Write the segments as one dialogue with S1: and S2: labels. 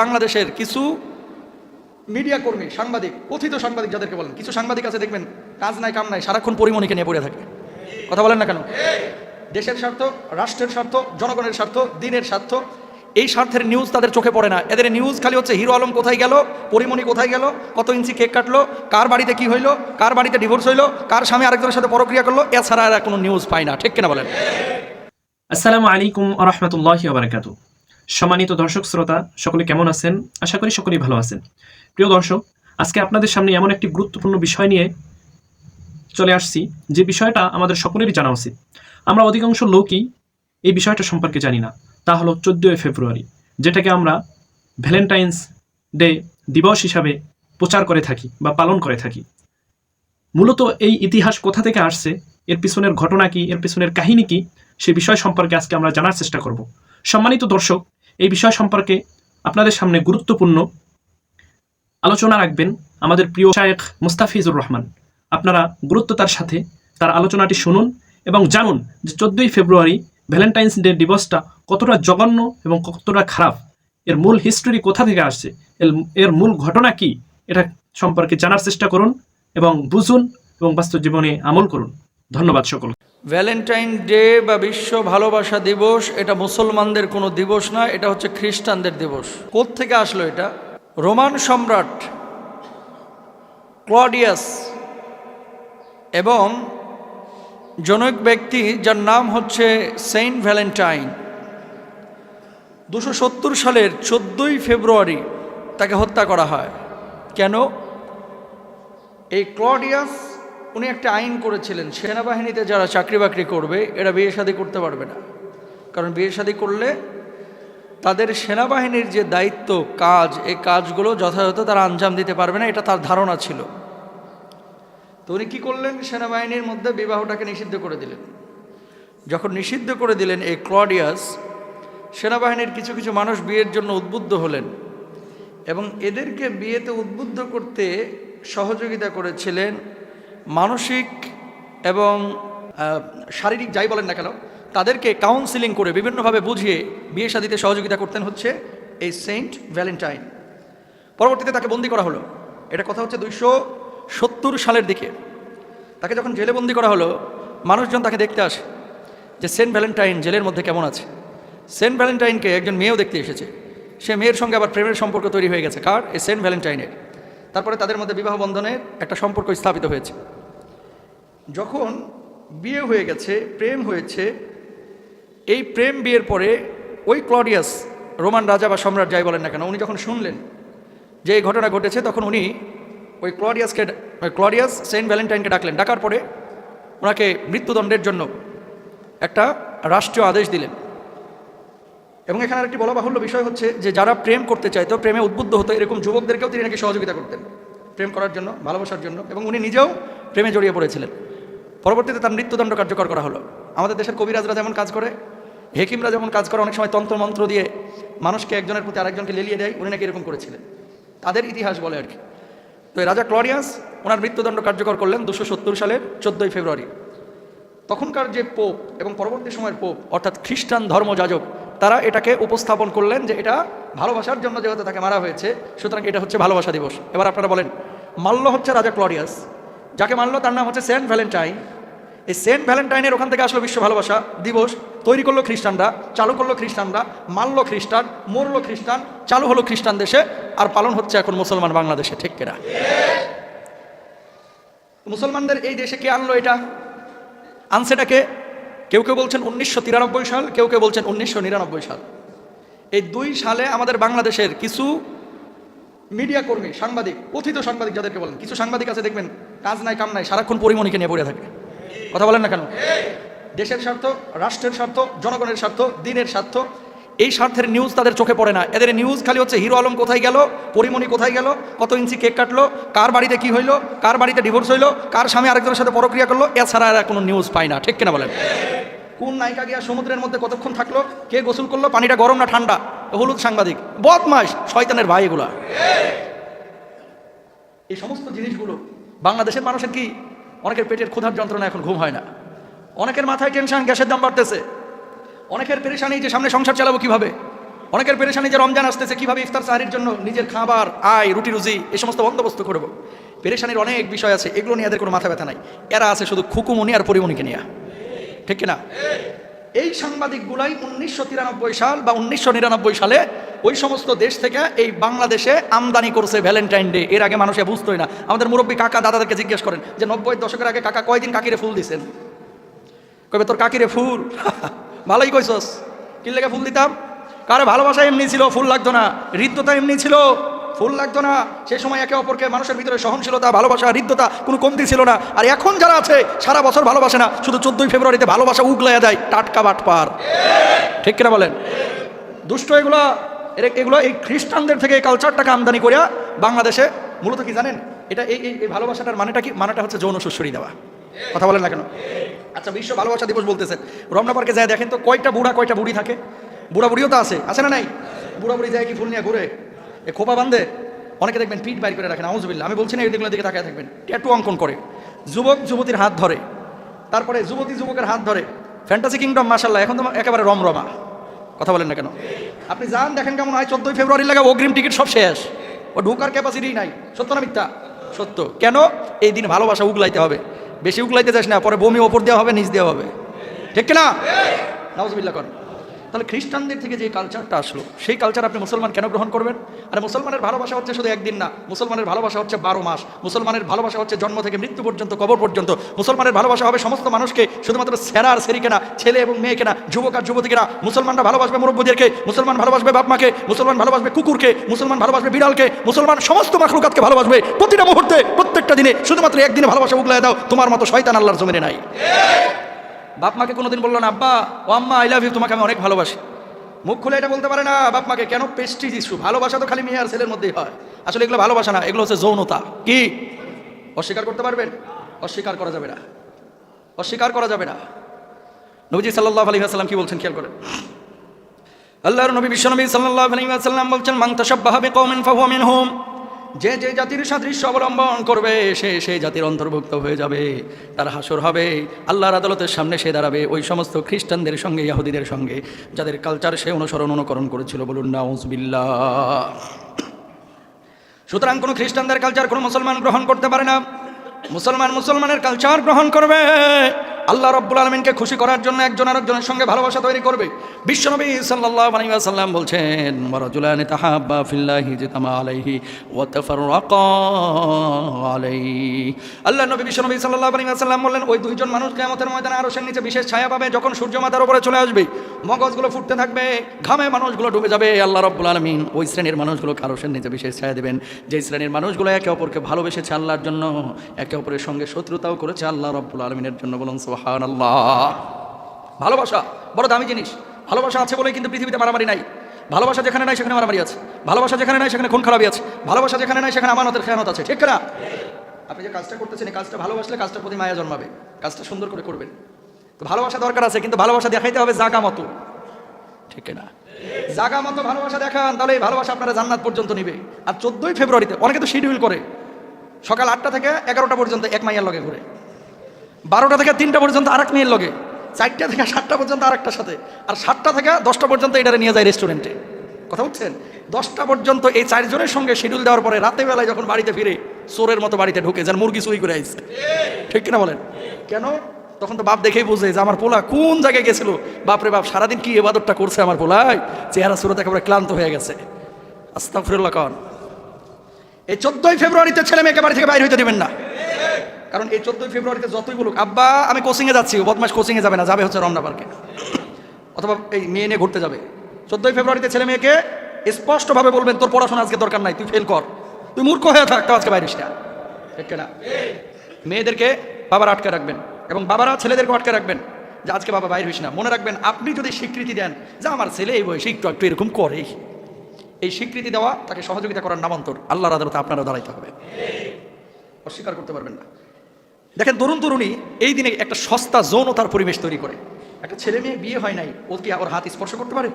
S1: বাংলাদেশের কিছু মিডিয়া কর্মী সাংবাদিক কথিত সাংবাদিক যাদেরকে বলেন কিছু সাংবাদিক আছে দেখবেন কাজ নাই কাম নাই সারাক্ষণ পরিমণিকে নিয়ে পড়ে থাকে। কথা বলেন না কেন? দেশের স্বার্থ রাষ্ট্রের স্বার্থ জনগণের স্বার্থ দিনের স্বার্থ এই স্বার্থের নিউজ তাদের চোখে পড়ে না। এদের নিউজ খালি হচ্ছে হিরো আলম কোথায় গেল? পরিমণি কোথায় গেল? কত ইঞ্চি কেক কাটলো? কার বাড়িতে কি হইল? কার বাড়িতে ডিভোর্স হইল? কার স্বামী আরেকজনের সাথে পরক্রিয়া করল? এছাড়া আর কোনো নিউজ পায় না ঠিক কিনা বলেন?
S2: আসসালামু আলাইকুম রহমতুল্লাহ বারাকাতু সম্মানিত দর্শক শ্রোতা, সকলে কেমন আছেন? আশা করি সকলেই ভালো আছেন। প্রিয় দর্শক, আজকে আপনাদের সামনে এমন একটি গুরুত্বপূর্ণ বিষয় নিয়ে চলে আসছি, যে বিষয়টা আমাদের সকলেরই জানা উচিত। আমরা অধিকাংশ লোকই এই বিষয়টা সম্পর্কে জানি না। তা হলো চোদ্দোই ফেব্রুয়ারি, যেটাকে আমরা ভ্যালেন্টাইন্স ডে দিবস হিসাবে প্রচার করে থাকি বা পালন করে থাকি। মূলত এই ইতিহাস কোথা থেকে আসছে, এর পিছনের ঘটনা কি, এর পিছনের কাহিনী কি, সে বিষয় সম্পর্কে আজকে আমরা জানার চেষ্টা করব। সম্মানিত দর্শক এই বিষয় সম্পর্কে আপনাদের সামনে গুরুত্বপূর্ণ আলোচনা রাখবেন আমাদের প্রিয় শায়েখ মুস্তাফিজুর রহমান। আপনারা গুরুত্বতার সাথে, তার আলোচনাটি শুনুন এবং জানুন যে চোদ্দই ফেব্রুয়ারি ভ্যালেন্টাইন্স ডে দিবসটা কতটা জঘন্য এবং কতটা খারাপ। এর মূল হিস্টোরি কোথা থেকে আসছে? এর- মূল ঘটনা কি? এটা সম্পর্কে জানার চেষ্টা করুন এবং বুঝুন এবং বাস্তব জীবনে আমল করুন। ধন্যবাদ সকল
S1: ভ্যালেন্টাইন ডে বা বিশ্ব ভালোবাসা দিবস, এটা মুসলমানদের কোনো দিবস না এটা হচ্ছে খ্রিস্টানদের দিবস। থেকে আসলো এটা? রোমান সম্রাট ক্লডিয়াস এবং জনক ব্যক্তি যার নাম হচ্ছে সেন্ট ভ্যালেন্টাইন। দুশো সত্তর সালের চোদ্দোই ফেব্রুয়ারি তাকে হত্যা করা হয়। কেন? এই ক্লডিয়াস উনি একটা আইন করেছিলেন, সেনাবাহিনীতে যারা চাকরি বাকরি করবে, এরা বিয়ে শাদী করতে পারবে না। কারণ বিয়ে শাদী করলে তাদের সেনাবাহিনীর যে দায়িত্ব, কাজ এই কাজগুলো যথাযথ তারা আঞ্জাম দিতে পারবে না, এটা তার ধারণা ছিল। তো উনি কী করলেন? সেনাবাহিনীর মধ্যে বিবাহটাকে নিষিদ্ধ করে দিলেন। যখন নিষিদ্ধ করে দিলেন এই ক্লডিয়াস, সেনাবাহিনীর কিছু কিছু মানুষ বিয়ের জন্য উদ্বুদ্ধ হলেন এবং এদেরকে বিয়েতে উদ্বুদ্ধ করতে সহযোগিতা করেছিলেন মানসিক এবং শারীরিক যাই বলেন না কেন, তাদেরকে কাউন্সিলিং করে বিভিন্নভাবে বুঝিয়ে বিয়ে শাদিতে সহযোগিতা করতেন হচ্ছে এই সেন্ট ভ্যালেন্টাইন। পরবর্তীতে তাকে বন্দি করা হলো। এটা কথা হচ্ছে দুইশো সত্তর সালের দিকে। তাকে যখন জেলে বন্দি করা হলো, মানুষজন তাকে দেখতে আসে যে সেন্ট ভ্যালেন্টাইন জেলের মধ্যে কেমন আছে। সেন্ট ভ্যালেন্টাইনকে একজন মেয়েও দেখতে এসেছে। সে মেয়ের সঙ্গে আবার প্রেমের সম্পর্ক তৈরি হয়ে গেছে। কার? এই সেন্ট ভ্যালেন্টাইনের। তারপরে তাদের মধ্যে বিবাহ বন্ধনের একটা সম্পর্ক স্থাপিত হয়েছে। যখন বিয়ে হয়ে গেছে, প্রেম হয়েছে, এই প্রেম বিয়ের পরে ওই ক্লডিয়াস, রোমান রাজা বা সম্রাট যাই বলেন না কেন, উনি যখন শুনলেন যে এই ঘটনা ঘটেছে, তখন উনি ওই ক্লডিয়াসকে ক্লডিয়াস সেন্ট ভ্যালেন্টাইনকে ডাকলেন। ডাকার পরে ওনাকে মৃত্যুদণ্ডের জন্য একটা রাষ্ট্রীয় আদেশ দিলেন। এবং এখানে আরেকটি বলা বাহুল্য বিষয় হচ্ছে যে যারা প্রেম করতে চাইতো প্রেমে উদ্বুদ্ধ হতো এরকম যুবকদেরকেও তিনি নাকি সহযোগিতা করতেন। প্রেম করার জন্য, ভালোবাসার জন্য, এবং উনি নিজেও প্রেমে জড়িয়ে পড়েছিলেন। পরবর্তীতে তার মৃত্যুদণ্ড কার্যকর করা হলো। আমাদের দেশের কবিরাজরা যেমন কাজ করে, হেকিমরা যেমন কাজ করে, অনেক সময় তন্ত্রমন্ত্র দিয়ে মানুষকে একজনের প্রতি আরেকজনকে লেলিয়ে দেয়, উনি নাকি এরকম করেছিলেন। তাদের ইতিহাস বলে আর কি। তো রাজা ক্লরিয়াস, ওনার মৃত্যুদণ্ড কার্যকর করলেন দুশো সত্তর সালের চোদ্দোই ফেব্রুয়ারি। তখনকার যে পোপ এবং পরবর্তী সময়ের পোপ, অর্থাৎ খ্রিস্টান ধর্মযাজক, তারা এটাকে উপস্থাপন করলেন যে এটা ভালোবাসার জন্য যেহেতু তাকে মারা হয়েছে, সুতরাং এটা হচ্ছে ভালোবাসা দিবস। এবার আপনারা বলেন, মাল্য হচ্ছে রাজা ক্লরিয়াস, যাকে মানল তার নাম হচ্ছে সেন্ট ভ্যালেন্টাইন এই সেন্ট ভ্যালেন্টাইনের ওখান থেকে আসলো বিশ্ব ভালোবাসা দিবস। তৈরি করল খ্রিস্টানরা, চালু করল খ্রিস্টানরা মানলো খ্রিস্টান, মরলো খ্রিস্টান, চালু হলো খ্রিস্টান দেশে, আর পালন হচ্ছে এখন মুসলমান বাংলাদেশে, ঠিক কিনা? মুসলমানদের এই দেশে কে আনলো এটা? আনসেটাকে কেউ কেউ বলছেন উনিশশো তিরানব্বই সাল, কেউ কেউ বলছেন উনিশশো নিরানব্বই সাল। এই দুই সালে আমাদের বাংলাদেশের কিছু মিডিয়া কর্মী, সাংবাদিক, কথিত সাংবাদিক যাদেরকে বলেন, কিছু সাংবাদিক আছে দেখবেন, কাজ নাই, কাম নাই, সারাক্ষণ পরিমণিকে নিয়ে পড়ে থাকে। কথা বলেন না কেন? দেশের স্বার্থ, রাষ্ট্রের স্বার্থ, জনগণের স্বার্থ, দিনের স্বার্থ, এই স্বার্থের নিউজ তাদের চোখে পড়ে না। এদের নিউজ খালি হচ্ছে হিরো আলম কোথায় গেল, পরিমণি কোথায় গেল, কত ইঞ্চি কেক কাটলো, কার বাড়িতে কি হইল, কার বাড়িতে ডিভোর্স হইল, কার স্বামী আরেকজনের সাথে পরক্রিয়া করল, এছাড়া এরা কোনো নিউজ পায় না। ঠিক কিনা বলেন? কোন নায়িকা গিয়া সমুদ্রের মধ্যে কতক্ষণ থাকল, কে গোসল করল, পানিটা গরম না ঠান্ডা? হলুদ সাংবাদিক। বদমাস শয়তানের ভাই এগুলা। এই সমস্ত জিনিসগুলো বাংলাদেশের মানুষের কি অনেকের পেটের ক্ষুধার যন্ত্রণা এখন ঘুম হয় না। অনেকের মাথায় টেনশন গ্যাসের দাম বাড়তেছে। অনেকের পেরেশানি যে সামনে সংসার চালাবো কীভাবে? অনেকের পেরেশানি যে রমজান আসতেছে, কীভাবে ইফতার সাহারির জন্য নিজের খাবার, আয়, রুটি, রুজি, এই সমস্ত বন্দোবস্ত করব। পেরেশানির অনেক বিষয় আছে, এগুলো নিয়ে এদের কোনো মাথা ব্যথা নাই। এরা আছে শুধু খুকুমনি আর পরিমণিকে নিয়ে। ঠিক কিনা? এই সাংবাদিকগুলাই উনিশশো তিরানব্বই সাল বা উনিশশো নিরানব্বই সালে ওই সমস্ত দেশ থেকে এই বাংলাদেশে আমদানি করছে ভ্যালেন্টাইন ডে এর আগে মানুষে বুঝতোই না। আমাদের মুরব্বী কাকা দাদাদেরকে জিজ্ঞেস করেন যে, নব্বই দশকের আগে কাকা কয়দিন কাকিরে ফুল দিছেন? কবে তোর কাকিরে ফুল? ভালোই কইছস। কি লেগে ফুল দিতাম? কারে, ভালোবাসা এমনি ছিল, ফুল লাগতো না। হৃদ্যতা এমনি ছিল, ফুল লাগতো না। সেই সময় একে অপরকে মানুষের ভিতরে সহনশীলতা, ভালোবাসা, হৃদ্যতা কোনো কমতি ছিল না। আর এখন যারা আছে, সারা বছর ভালোবাসে না। শুধু চোদ্দই ফেব্রুয়ারিতে ভালোবাসা উগলাইয়া দেয় টাটকা বাটপার। ঠিক কিনা বলেন? দুষ্ট এগুলো এর- এগুলো এই খ্রিস্টানদের থেকে এই কালচারটাকে আমদানি করিয়া বাংলাদেশে মূলত কি জানেন? এটা এই, এই- ভালোবাসাটার মানেটা কি? মানেটা হচ্ছে যৌন সুশ্বরী দেওয়া। কথা বলেন না কেন? আচ্ছা বিশ্ব ভালোবাসা দিবস বলতেছেন। রমনা পার্কে যায়, দেখেন তো কয়টা বুড়া, কয়টা বুড়ি থাকে। বুড়া বুড়িও তো আছে। আছে না নাই? বুড়া বুড়ি যায় কি ফুল নিয়ে ঘুরে? এ খোপা বান্ধে অনেকে দেখবেন পিঠ বাইর করে রাখেন আউজবিল্লা আমি বলছি না এই দিকগুলোর দিকে তাকায় থাকবেন। ট্যাটু অঙ্কন করে। যুবক যুবতীর হাত ধরে। তারপরে যুবতী যুবকের হাত ধরে। ফ্যান্টাসি কিংডম মাসাল্লাহ এখন তো একেবারে রমরমা। কথা বলেন না কেন? আপনি যান দেখেন কেমন হয়। চোদ্দই ফেব্রুয়ারি লাগে অগ্রিম টিকিট সব শেষ। ও ঢুকার ক্যাপাসিটি নাই। সত্য না মিথ্যা? সত্য। কেন? এই দিন ভালোবাসা উগলাইতে হবে। বেশি উগলাইতে যাস না পরে বমি ওপর দেওয়া হবে নিচ দেওয়া হবে। ঠিক না নওয়াজবিল্লা কর তাহলে খ্রিস্টানদের থেকে যে কালচারটা আসলো, সেই কালচার আপনি মুসলমান কেন গ্রহণ করবেন? আর মুসলমানের ভালোবাসা হচ্ছে শুধু একদিন না, মুসলমানের ভালোবাসা হচ্ছে বারো মাস, মুসলমানের ভালোবাসা হচ্ছে জন্ম থেকে মৃত্যু পর্যন্ত, কবর পর্যন্ত। মুসলমানের ভালোবাসা হবে সমস্ত মানুষকে, শুধুমাত্র সেরা আর সেরিকে না ছেলে এবং মেয়েকে না, যুবক আর যুবতীকে না। মুসলমানরা ভালোবাসবে মুরব্বীদেরকে, মুসলমান ভালোবাসবে বাপ মাকে মুসলমান ভালোবাসবে কুকুরকে, মুসলমান ভালোবাসবে বিড়ালকে, মুসলমান সমস্ত মাখলুকাতকে ভালোবাসবে প্রতিটা মুহূর্তে, প্রত্যেকটা দিনে, শুধুমাত্র একদিনে ভালোবাসা উগলায় দাও, তোমার মতো শয়তান আল্লাহর জমিনে নাই। বাপ মাকে কোনোদিন বলল না, আব্বা, ও আম্মা আই লাভ ইউ তোমাকে আমি অনেক ভালোবাসি। মুখ খুলে এটা বলতে পারে না, বাপ মাকে কেন পেস্টিজ ইস্যু ভালোবাসা তো খালি মেয়ে আর ছেলের মধ্যেই হয়। আসলে এগুলো ভালোবাসা না, এগুলো হচ্ছে যৌনতা। কি? অস্বীকার করতে পারবেন? অস্বীকার করা যাবে না। অস্বীকার করা যাবে না। নবীজি সাল্লাহ আলী আসাল্লাম কি বলছেন, খেয়াল করেন। আল্লাহর নবী বিশ্বনবী সাল্লাহ আলী আসাল্লাম বলছেন মাং তসাব্বাহাবে কৌমেন ফাহুয়া মিনহুম। যে যে জাতির সাদৃশ্য অবলম্বন করবে, সে সেই জাতির অন্তর্ভুক্ত হয়ে যাবে। তার হাসর হবে, আল্লাহর আদালতের সামনে সে দাঁড়াবে, ওই সমস্ত খ্রিস্টানদের সঙ্গে, ইয়াহুদিদের সঙ্গে, যাদের কালচার সে অনুসরণ অনুকরণ করেছিল। বলুন, নাউজবিল্লাহ। সুতরাং কোনো খ্রিস্টানদের কালচার কোনো মুসলমান গ্রহণ করতে পারে না। মুসলমান মুসলমানের কালচার গ্রহণ করবে। আল্লাহ রব্বুল আলমিনকে খুশি করার জন্য একজন আরেকজনের সঙ্গে ভালোবাসা তৈরি করবে। বিশ্বনবী সাল্লাল্লাহু আলাইহি ওয়াসাল্লাম বলছেন ওয়ারাজুলানি তাহাব্বা ফিল্লাহি জিতামা আলাইহি ওয়া তাফাররাকা আলাইহি। আল্লাহ নবী বিশ্বনবী সাল্লাল্লাহু আলাইহি ওয়াসাল্লাম বললেন, ওই দুইজন মানুষ কিয়ামতের ময়দানে আরশের নিচে বিশেষ ছায়া পাবে, যখন সূর্য মাথার উপরে চলে আসবে। মগজগুলো ফুটতে থাকবে, ঘামে মানুষগুলো ডুবে যাবে। আল্লাহ রব্বুল আলমিন ওই শ্রেণির মানুষগুলোকে আরশের নিচে বিশেষ ছায়া দেবেন। যে শ্রেণির মানুষগুলো একে অপরকে ভালোবেসেছে আল্লাহর জন্য, একে অপরের সঙ্গে শত্রুতাও করেছে আল্লাহ রব্বুল আলমিনের জন্য বলুন আল্লাহ ভালোবাসা, বড় দামি জিনিস। ভালোবাসা আছে বলেই কিন্তু পৃথিবীতে মারামারি নাই। ভালোবাসা যেখানে নাই সেখানে মারামারি আছে। ভালোবাসা যেখানে নাই সেখানে খুন খারাপি আছে। ভালোবাসা যেখানে নাই সেখানে আমানতের খেয়ানত আছে। ঠিক না আপনি যে কাজটা করতেছেন, এই কাজটা ভালোবাসলে কাজটার প্রতি মায়া জন্মাবে। কাজটা সুন্দর করে করবেন। তো ভালোবাসা দরকার আছে, কিন্তু ভালোবাসা দেখাইতে হবে জাগা মতো। ঠিক না জাগা মতো ভালোবাসা দেখান, তাহলে এই ভালোবাসা আপনারা জান্নাত পর্যন্ত নিবে। আর চোদ্দোই ফেব্রুয়ারিতে, অনেকে তো শিডিউল করে। সকাল আটটা থেকে এগারোটা পর্যন্ত এক মাইয়ার লগে ঘুরে। বারোটা থেকে তিনটা পর্যন্ত আরেক মেয়ের লগে, চারটা থেকে সাতটা পর্যন্ত আরেকটার সাথে, আর সাতটা থেকে দশটা পর্যন্ত এটারে নিয়ে যায় রেস্টুরেন্টে কথা বুঝছেন? দশটা পর্যন্ত এই চারজনের সঙ্গে শিডিউল দেওয়ার পরে বেলায় যখন বাড়িতে ফিরে, চোরের মতো বাড়িতে ঢুকে যার মুরগি চুরি করে আইছে। ঠিক কিনা বলেন? কেন? তখন তো বাপ দেখেই বুঝে যে আমার পোলা কোন জায়গায় গেছিল? বাপরে বাপ, সারাদিন কি এবাদতটা করছে আমার পোলায় চেহারা সুরত একেবারে ক্লান্ত হয়ে গেছে। আস্তাফিরুল্লাহ কন। এই চোদ্দই ফেব্রুয়ারিতে ছেলে মেয়েকে বাড়ি থেকে বাইরে হইতে দেবেন না। কারণ এই চোদ্দই ফেব্রুয়ারিতে যতই বলুক, আব্বা, আমি কোচিংয়ে যাচ্ছি বদমাস কোচিংয়ে যাবে না, যাবে হচ্ছে রমনা পার্কে। অথবা এই মেয়ে নিয়ে ঘুরতে যাবে। চোদ্দই ফেব্রুয়ারিতে ছেলে মেয়েকে স্পষ্টভাবে বলবেন, তোর পড়াশোনা আজকে দরকার নাই, তুই ফেল কর। তুই মূর্খ হয়ে থাক আজকে বাইরে না। ঠিক না মেয়েদেরকে বাবার আটকে রাখবেন এবং বাবারা ছেলেদেরকে আটকে রাখবেন যে আজকে বাবা বাইরে হইস না। মনে রাখবেন, আপনি যদি স্বীকৃতি দেন যে আমার ছেলে এই বয়সে একটু একটু এরকম করে এই স্বীকৃতি দেওয়া, তাকে সহযোগিতা করার নামান্তর আল্লাহর আদালতে আপনারা দাঁড়াইতে হবে। অস্বীকার করতে পারবেন না। দেখেন তরুণ তরুণী এই দিনে একটা সস্তা যৌনতার পরিবেশ তৈরি করে। একটা ছেলে মেয়ে বিয়ে হয় নাই ও কি আবার হাত স্পর্শ করতে পারে?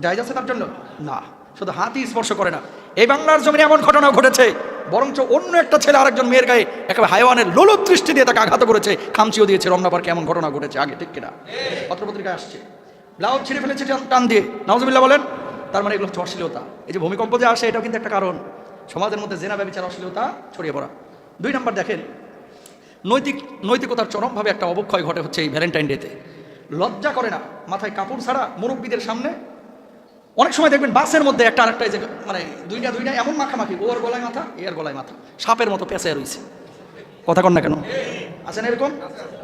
S1: জায়জ আছে তার জন্য? না, শুধু হাতই স্পর্শ করে না। এই বাংলার জমিনে এমন ঘটনা ঘটেছে, বরঞ্চ অন্য একটা ছেলে আরেকজন মেয়ের গায়ে একেবারে হাইওয়ানের লোলক দৃষ্টি দিয়ে তাকে আঘাত করেছে, খামচিও দিয়েছে রমনা পার্কে এমন ঘটনা ঘটেছে আগে, ঠিক কিনা? পত্রপত্রিকায় আসছে। ব্লাউজ ছিঁড়ে ফেলেছে টান- দিয়ে। নওয়াজবিল্লাহ বলেন, তার মানে এগুলো হচ্ছে অশ্লীলতা। এই যে ভূমিকম্প যে আসে, এটাও কিন্তু একটা কারণ। সমাজের মধ্যে জেনা, ব্যবচার, অশ্লীলতা ছড়িয়ে পড়া। দুই নম্বর দেখেন নৈতিক, নৈতিকতার চরমভাবে একটা অবক্ষয় ঘটে হচ্ছে এই ভ্যালেন্টাইন ডেতে লজ্জা করে না, মাথায় কাপড় ছাড়া মুরব্বীদের সামনে? অনেক সময় দেখবেন বাসের মধ্যে একটা আরেকটা যে মানে দুইটা দুইটা এমন মাখামাখি, ওর গলায় মাথা, এর গলায় মাথা, সাপের মতো পেঁচে রয়েছে কথা কন না কেন? আছেন এরকম?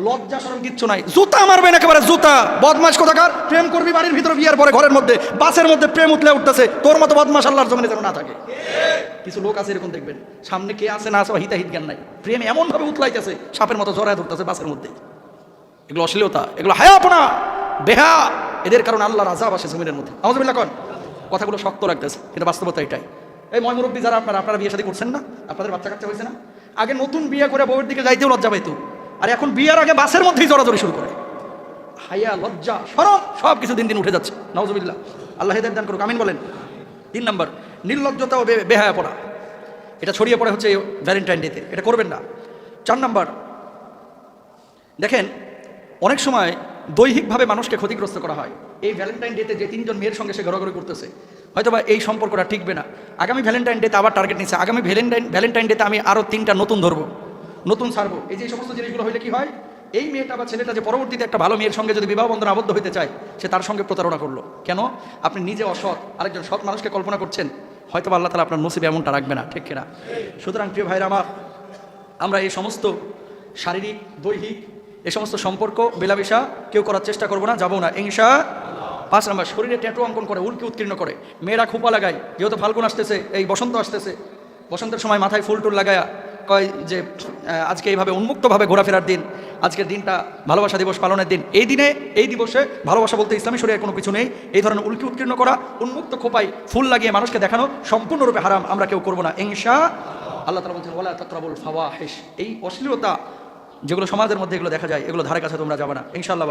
S1: লজ্জা সরম কিচ্ছু নাই। জুতা মারবেন একেবারে জুতা। বদমাস কোথাকার? প্রেম করবি বাড়ির ভিতরে বিয়ার পরে, ঘরের মধ্যে। বাসের মধ্যে প্রেম উঠলে উঠতেছে। তোর মতো বদমাস আল্লাহর জমিনে যেন না থাকে। কিছু লোক আছে এরকম দেখবেন। সামনে কে আছে না আছে হিতাহিত জ্ঞান নাই। প্রেম এমনভাবে উতলাইতেছে, সাপের মতো জড়ায় ধরতেছে বাসের মধ্যে। এগুলো অশ্লীলতা, এগুলো হায়াপনা, বেহা। এদের কারণে আল্লাহর আজাব আসে জমিনের মধ্যে। আমাদের কন। কথাগুলো শক্ত রাখতেছে, কিন্তু বাস্তবতা এটাই। এই ময় মুরব্বী যারা আপনারা আপনারা বিয়ে সাথে করছেন না? আপনাদের বাচ্চা কাচ্চা হয়েছে না? আগে নতুন বিয়ে করে বউয়ের দিকে যাইতেও লজ্জা পাইতো। আর এখন বিয়ের আগে বাসের মধ্যেই জড়াজড়ি শুরু করে। হায়া লজ্জা সরব সব কিছু দিন দিন উঠে যাচ্ছে। নওজবিল্লা আল্লাহ হেদায়ত দান করুক, আমিন বলেন। তিন নম্বর, নির্লজ্জতা ও বেহায়া পড়া। এটা ছড়িয়ে পড়ে হচ্ছে ভ্যালেন্টাইন ডেতে এটা করবেন না। চার নম্বর, দেখেন, অনেক সময় দৈহিকভাবে মানুষকে ক্ষতিগ্রস্ত করা হয়। এই ভ্যালেন্টাইন ডেতে যে তিনজন মেয়ের সঙ্গে সে ঘোরাঘুরি করতেছে, হয়তোবা এই সম্পর্কটা টিকবে না। আগামী ভ্যালেন্টাইন ডেতে আবার টার্গেট নিচ্ছে। আগামী ভ্যালেন্টাইন ভ্যালেন্টাইন ডেতে আমি আরও তিনটা নতুন ধরবো। নতুন ছাড়বো। এই যে সমস্ত জিনিসগুলো হইলে কি হয়? এই মেয়েটা বা ছেলেটা যে পরবর্তীতে একটা ভালো মেয়ের সঙ্গে যদি বিবাহ বন্ধন আবদ্ধ হতে চায়, সে তার সঙ্গে প্রতারণা করল। কেন? আপনি নিজে অসৎ, আরেকজন সৎ মানুষকে কল্পনা করছেন হয়তো আল্লাহ তালা আপনার নসিবে এমনটা রাখবে না, ঠিক কিনা? সুতরাং প্রিয় ভাইরা আমার, আমরা এই সমস্ত শারীরিক, দৈহিক এ সমস্ত সম্পর্ক বেলাবেশা কেউ করার চেষ্টা করব না, যাব না। ইংসা পাঁচ নাম্বার, শরীরে ট্যাটু অঙ্কন করে, উল্কি উৎকীর্ণ করে। মেয়েরা খোপা লাগায়, যেহেতু ফাল্গুন আসতেছে, এই বসন্ত আসতেছে, বসন্তের সময় মাথায় ফুল টুল লাগায়া কয় যে আজকে এইভাবে উন্মুক্তভাবে ঘোরাফেরার দিন, আজকের দিনটা ভালোবাসা দিবস পালনের দিন। এই দিনে, এই দিবসে ভালোবাসা বলতে ইসলামী শরীরের কোনো কিছু নেই। এই ধরনের উল্কি উৎকীর্ণ করা, উন্মুক্ত খোপায় ফুল লাগিয়ে মানুষকে দেখানো সম্পূর্ণরূপে হারাম, আমরা কেউ করব না। ইংসা আল্লাহ তালা বলছেন ওলা তত্রাবুল ফাওয়াহিশ। এই অশ্লীলতা যেগুলো সমাজের মধ্যে এগুলো দেখা যায়, এগুলো ধারে কাছে তোমরা যাবে না। ইনশাআল্লাহ